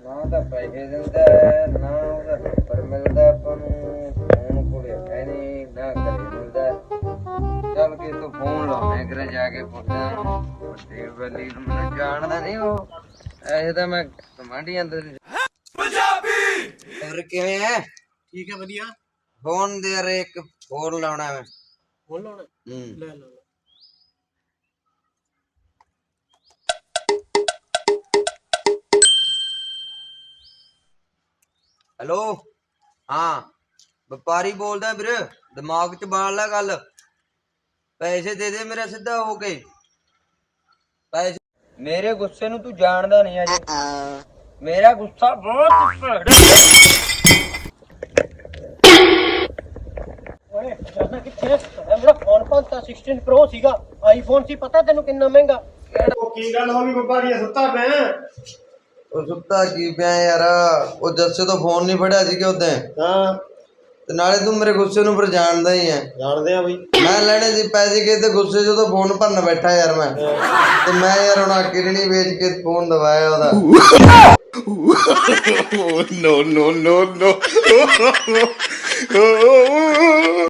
ਨਾ ਤਾਂ ਪੈਸੇ ਦਿੰਦਾ ਨਾ ਉਹਦਾ ਨੰਬਰ ਮਿਲਦਾ ਆਪਾਂ ਨੂੰ ਫੋਨ ਕੋਲੇ ਹੈ ਨਹੀਂ ਨਾ ਘਰੇ ਮਿਲਦਾ। ਚੱਲ ਕੇ ਤੂੰ ਫੋਨ ਲਾਉਣੇ ਕਰੇ ਜਾ ਕੇ ਪੁੱਛਾਂ ਵੱਡੇ ਵਲੀ ਨੂੰ ਮੈਨੂੰ ਜਾਣਦਾ ਨਹੀਂ ਉਹ। ਐਸੇ ਤਾਂ ਮੈਂ ਕਮਾਂਡੀਆਂ ਦੇ ਪੰਜਾਬੀ! ਹੋਰ ਕਿਵੇਂ ਹੈ ਠੀਕ ਹੈ ਵਧੀਆ। ਫੋਨ ਦੇ ਯਾਰ ਇੱਕ ਫੋਨ ਲਾਉਣਾ ਮੈਂ। ਬੋਲ ਲਾਉਣਾ? ਹੂੰ। ਲੈ ਲਾ। ਹੈਲੋ? ਹਾਂ ਵਪਾਰੀ ਬੋਲਦਾ ਵੀਰ ਦਿਮਾਗ 'ਚ ਬਾਲ ਲੈ ਗੱਲ। ਪੈਸੇ ਦੇ ਦੇ ਮੇਰਾ ਸਿੱਧਾ ਹੋ ਕੇ। ਪੈਸੇ ਮੇਰੇ ਗੁੱਸੇ ਨੂੰ ਤੂੰ ਜਾਣਦਾ ਨਹੀਂ ਅਜੇ। ਮੇਰਾ ਗੁੱਸਾ ਬਹੁਤ ਭੜਕ ਓਏ ਜਾਨਾ ਕਿੱਥੇ ਹੈ ਮੇਰਾ ਫੋਨ ਪੰਤਾ 16 ਪ੍ਰੋ ਸੀਗਾ। ਆਈਫੋਨ ਸੀ ਪਤਾ ਤੈਨੂੰ ਕਿੰਨਾ ਮਹਿੰਗਾ? ਉਹ ਕੀ ਗੱਲ ਹੋ ਗਈ ਵਪਾਰੀ ਸੁੱਤਾ ਪਿਆ। ਉਹ ਸੁੱਤਾ ਕੀ ਪਿਆ ਯਾਰ? ਉਹ ਜੱਸੇ ਤੋਂ ਫੋਨ ਨਹੀਂ ਫੜਿਆ ਸੀ ਕਿ ਉਹਦੇ। ਹਾਂ। ਤੇ ਨਾਲੇ ਤੂੰ ਮੇਰੇ ਗੁੱਸੇ ਨੂੰ ਪਰ ਜਾਣਦਾ ਹੀ ਹੈ। ਜਾਣਦੇ ਆ ਬਈ। ਮੈਂ ਲੈਣੇ ਸੀ ਪੈਸੇ ਕਿ ਤੇ ਗੁੱਸੇ 'ਚ ਤਾਂ ਫੋਨ ਭਰਨ ਬੈਠਾ ਯਾਰ ਮੈਂ। ਤੇ ਮੈਂ ਯਾਰ ਹੁਣ ਕਿਡਨੀ ਵੇਚ ਕੇ ਫੋਨ ਦਵਾਇਆ ਉਹਦਾ। no, no, no, no.